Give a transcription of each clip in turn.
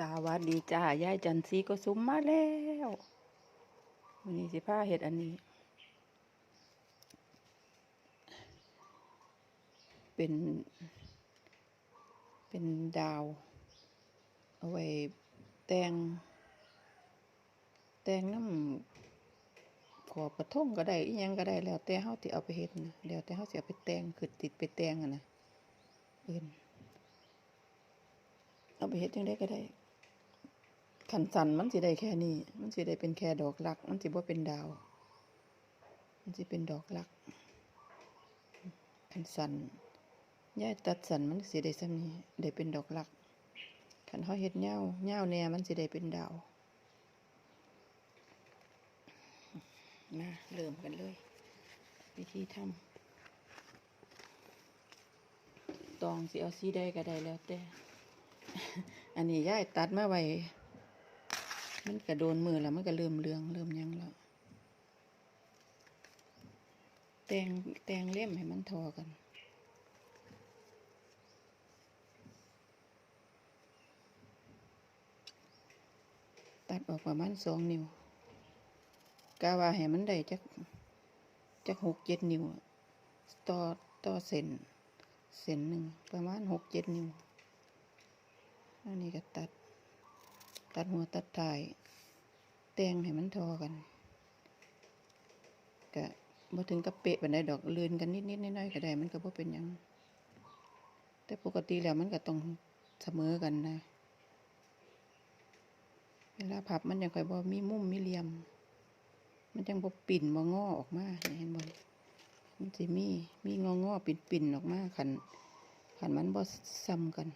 สวัสดีจ้ายายจันซีก็ซุ้มมาแล้ววันนี้สิผ้าเห็ดอันนี้ เป็น เป็นดาว เอาไว้แต่งแต่งน้ำขอบกระทงก็ได้อีหยังก็ได้แล้วแต่เฮาสิเอาไปเฮ็ดนะแล้วแต่เฮาสิเอาไปแต่งคือติดไปแต่งอะนะเอิ้นเอาไปเฮ็ดจังได้ก็ได้ ขันสันมันสิได้แค่นี้ มันสิได้เป็นแค่ดอกลัก มันสิบ่เป็นดาว มันสิเป็นดอกลัก ขันสันย่าตัดสันมันสิได้ซ้ำนี้ได้เป็นดอกลัก ขันเฮาเฮ็ดเหย้าเหย้าแน่มันสิได้เป็นดาว มาเริ่มกันเลย วิธีทำตองสิเอาสีใดก็ได้แล้วแต่ อันนี้ย่าตัดมาไว้ มันก็โดนมือแล้วมันก็เริ่มเรืองเริ่มยังแล้ว แตงแตงเล่มให้มันทอกันตัดออกประมาณสองนิ้วกาว่าให้มันได้จักจักหกเจ็ดนิ้วต่อต่อเส้นเส้นหนึ่งประมาณหกเจ็ดนิ้วอันนี้ก็ตัด ตัดหัวตัดท้ายแต่งให้มันทอกันก็บ่ถึงกับเป๊ะปานใดดอกเลื่อนกันนิดๆน้อยๆก็ได้มันก็บ่เป็นยังแต่ปกติแล้วมันก็ต้องเสมอกันนะ เวลาพับมันยังค่อยบ่มีมุมมีเหลี่ยม มันจังบ่ปิ่นบ่งอออกมาเห็นบ่มันสิมีมีงองอๆปิ่นออกมาคันคันมันบ่ซ้ำกัน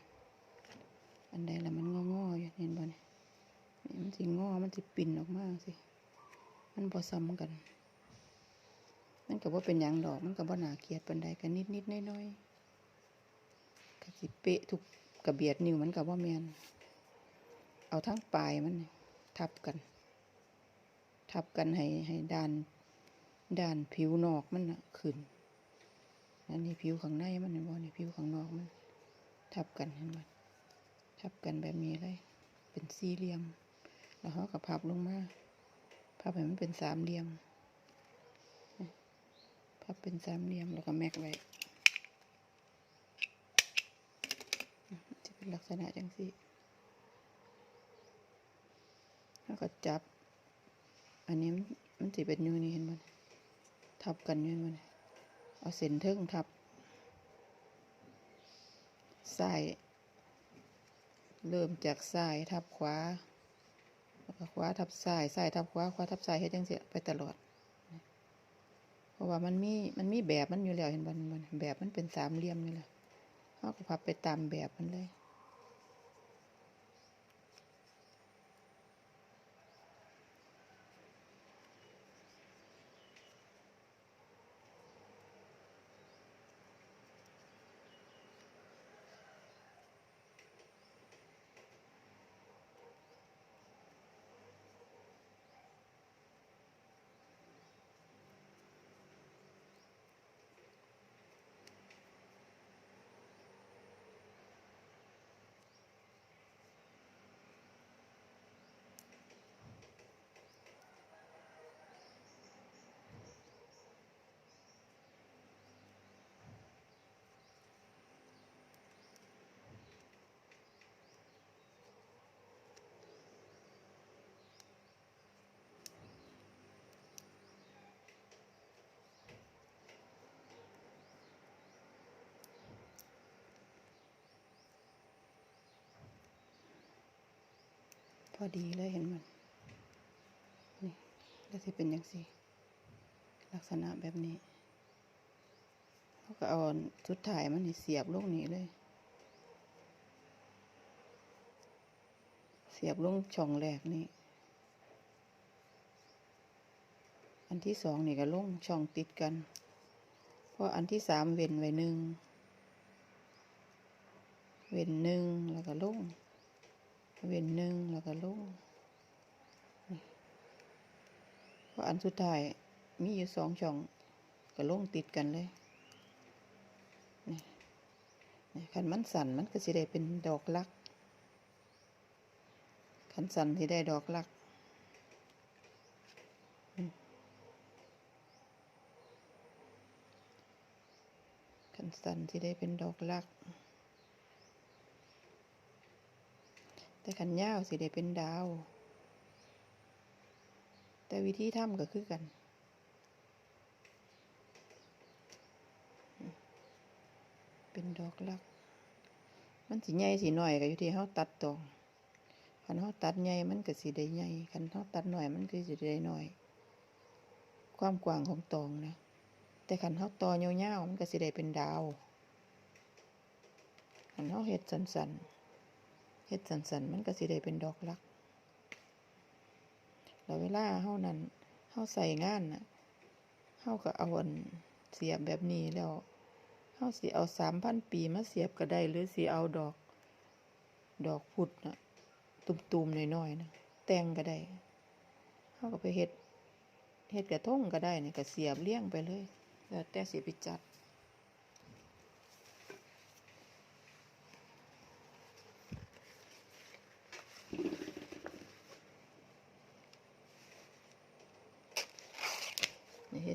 อันใดละมันงองออยู่เห็นบ่นี่นี่ มันสิงอ มันสิปิ่นออกมาสิ มันบ่ซ้ำกัน มันก็บ่เป็นหยังดอก มันก็บ่น่าเกียดปานใดก็นิดๆน้อยๆก็สิเปะทุกกระเบียดนิ้วมันก็บ่แม่นเอาทั้งปลายมันทับกัน ทับกันให้ให้ด้านด้านผิวนอกมันนะขึ้นอันนี้ผิวข้างในมันเห็นบ่นี่ผิวข้างนอกมัน ทับกันเห็นบ่ทับกันแบบนี้เลย เป็นสี่เหลี่ยม แล้วเขาก็พับลงมาพับให้มันเป็นสามเหลี่ยมพับเป็นสามเหลี่ยมแล้วก็แม็กไว้จะเป็นลักษณะจังสี่แล้วก็จับ อันนี้มันมันสิเป็นยูนี่เห็นมันทับกันยู่เห็นมันเอาเส้นเทิงทับซ้ายเริ่มจากซ้ายทับขวาแล้วก็ ขวาทับซ้ายซ้ายทับขวาขวาทับซ้ายให้จังเสียไปตลอด เพราะว่ามันมีมันมีแบบมันอยู่แล้วเห็นบ่มันแบบมันเป็นสามเหลี่ยมนี่แหละเขาก็พับไปตามแบบมันเลย พอดีเลยเห็นมัน นี่ก็สิเป็นอย่างสิลักษณะแบบนี้เขาก็เอาสุดถ่ายมันนี่เสียบลงนี้เลย เสียบลงช่องแรกนี่ อันที่สองนี่ก็ลงช่องติดกัน เพราะอันที่สามเว้นไว้หนึ่ง เว้นหนึ่งแล้วก็ลง เว้นหนึ่งแล้วก็ลงนี่เพราะอันสุดท้ายมีอยู่สองช่องก็ลงติดกันเลยนี่นี่คันมันสั่นมันก็สิได้เป็นดอกลักขันสั่นที่ได้ดอกลักขันสั่นที่ได้เป็นดอกลัก แต่ขันยาวสิได้เป็นดาว แต่วิธีทำก็คือกันเป็นดอกลัก มันสิใหญ่สิหน่อยก็อยู่ที่เฮาตัดตองคันเฮาตัดใหญ่มันก็สิได้ใหญ่คันเฮาตัดหน่อยมันก็สิได้น้อย ความกว้างของตองนะ แต่คันเฮาตอยาวๆมันก็สิได้เป็นดาวคันเฮาเฮ็ดสันๆ เฮ็ดสั้นๆมันก็สิได้เป็นดอกลักแล้วเวลาเฮานั้นเฮาใส่งานน่ะเฮาก็เอาอันเสียบแบบนี้แล้วเฮาสิเอาสามพันปีมาเสียบก็ได้ หรือสิเอาดอก ดอกพุดนะตุ่มๆน้อยๆนะแต่งก็ได้เฮาก็ไปเฮ็ดเฮ็ดกระทงก็ได้นี่ก็เสียบเลี้ยงไปเลย แล้วแต่สิไปจัด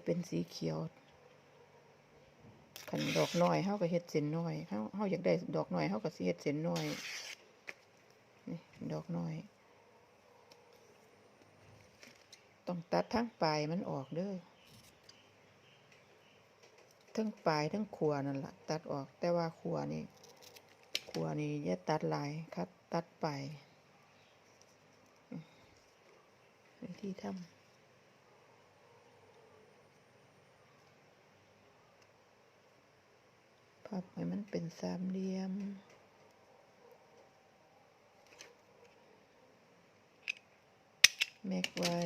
เป็นสีเขียวคันดอกน้อยเฮาก็เฮ็ดเส้นน้อยเฮาเฮาอยากได้ดอกน้อยเฮาก็สิเฮ็ดเส้นน้อยนี่ดอกน้อย ต้องตัดทั้งปลายมันออกเด้อทั้งปลายทั้งขัวนั่นละตัดออกแต่ว่าขัวนี่ขัวนี่อย่าตัดลายครับ ตัดปลายอืมวิธีทำ พับให้มันเป็นสามเหลี่ยม แม็กไว้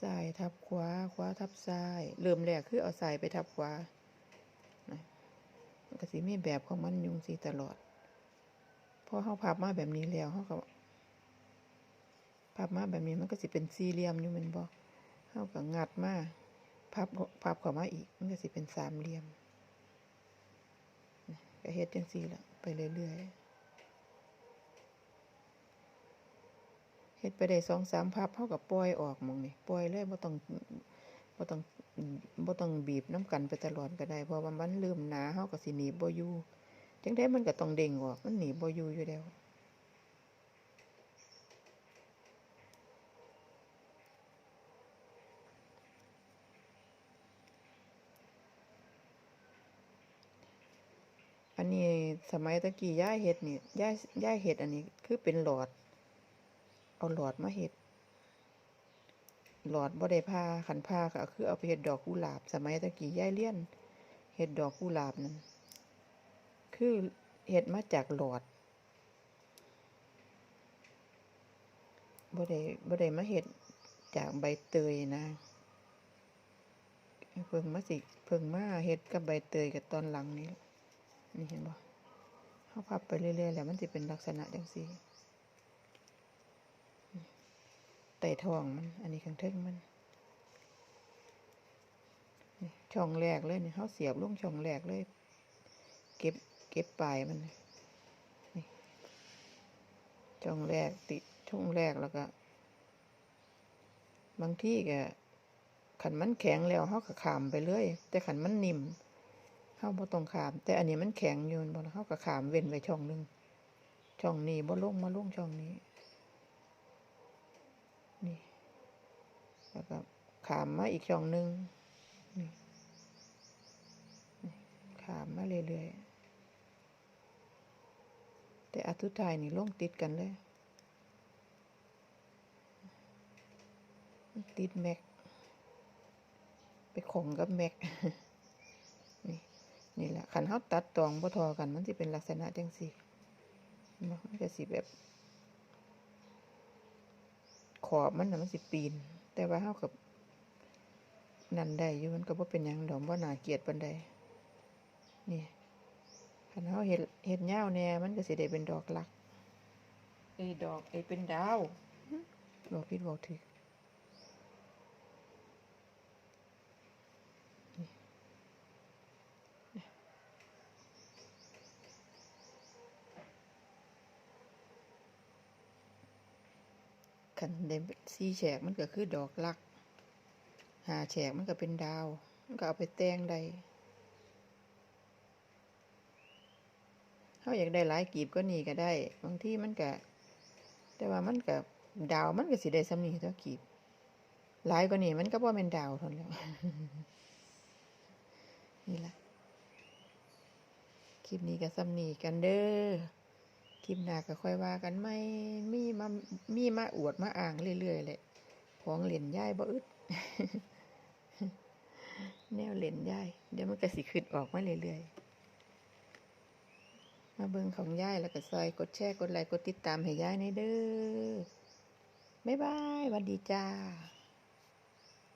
ซ้ายทับขวา ขวาทับซ้าย เริ่มแรกคือเอาซ้ายไปทับขวานะมันก็สิมีแบบของมันยุงสีตลอดพอเขาพับมาแบบนี้แล้วเขาก็ พับมาแบบนี้มันก็สิเป็นสี่เหลี่ยมอยู่มันบ่เฮาก็งัดมาพับพับเข้ามาอีก มันก็สิเป็นสามเหลี่ยมก็เฮ็ดจังซี่ละไปเรื่อยๆเฮ็ดไปได้สองสามพับเฮาก็ปล่อยออกมองนี่ปล่อยเลยบ่ต้องบ่ต้องบ่ต้องบีบน้ำกันไปตลอดก็ได้เพราะว่ามันเริ่มหนาเฮาก็สิหนีบ่อยู่จังได๋มันก็ต้องเด้งออกมันหนีบบ่อยู่อยู่แล้ว อันนี้สมัยตะกี้ย่าเฮ็ดนี่ย่าย่าเฮ็ดอันนี้คือเป็นหลอด เอาหลอดมาเฮ็ด หลอดบ่ได้ผ้าขันผ้าก็คือเอาไปเฮ็ดดอกกุหลาบ สมัยตะกี้ย่าเลี้ยนเฮ็ดดอกกุหลาบนั่นคือเฮ็ดมาจากหลอดบ่ได้บ่ได้มาเฮ็ดจากใบเตยนะเพิ่งมาสิเพิ่งมาเฮ็ดกับใบเตยกับตอนหลังนี้ นี่เห็นบ่เขาพับไปเรื่อยๆแล้วมันจะเป็นลักษณะจังซี่ไต่ทองมัน อันนี้ข้างเทิงมันช่องแรกเลยนี่เขาเสียบลงช่องแรกเลย เก็บเก็บปลายมันนี่ช่องแรกติดช่องแรกแล้วก็บางที่ก็ขันมันแข็งแล้วเขาก็ขามไปเลยแต่ขันมันนิ่ม เฮาบ่ต้องขาม แต่อันนี้มันแข็งอยู่แม่นบ่ล่ะเฮาก็ขามเว้นไว้ช่องหนึงช่องนี้บ่ลงมาลงช่องนี้ นี่ แล้วก็ขามมาอีกช่องหนึงนี่ขามมาเรื่อยๆ แต่อันสุทายนี่ลงติดกันเลย ติดแม็ก ไปของกับแม็ก นี่แหละขันเฮาตัดตองบ่ทอกัน มันสิเป็นลักษณะจังซี่เนาะมันก็สิแบบ ขอบมันน่ะมันสิปีน แต่ว่าเฮากับนั่นได้อยู่มันก็บ่เป็นหยังดอกบ่น่าเกลียดปานใดนี่คันเฮาเฮ็ดเฮ็ดยาวแหน่มันก็สิได้เป็นดอกลักไอ้ดอกไอ้เป็นดาวหึบอกผิดบอกถูก คันได้สี่แฉกมันก็คือดอกลักหาแฉกมันก็เป็นดาว มันก็เอาไปแต่งได้เขาอยากได้หลายกีบก็นี่ก็ได้ บางที่มันก็แต่ว่ามันก็ดาวมันก็สิได้สำนีเท่ากีบหลายกว่านี้มันก็บ่าเป็นดาวทนแล้วนี่ละคลิปนี้ก็สำนี่กันเด้อ ลิปหน้าก็ค่อยว่ากันไหมมีมามีมาอวดมาอ่างเรื่อยๆแหละของเหรียญย่ายบ่อึดแนวเหรียญย่ายเดี๋ยวมันก็สิขึ้นออกมาเรื่อยๆมาเบิ่งของย่ายแล้วก็ซอยกดแชร์กดไลค์กดติดตามให้ย่ายในเด้อบ๊ายบายวันดีจ้า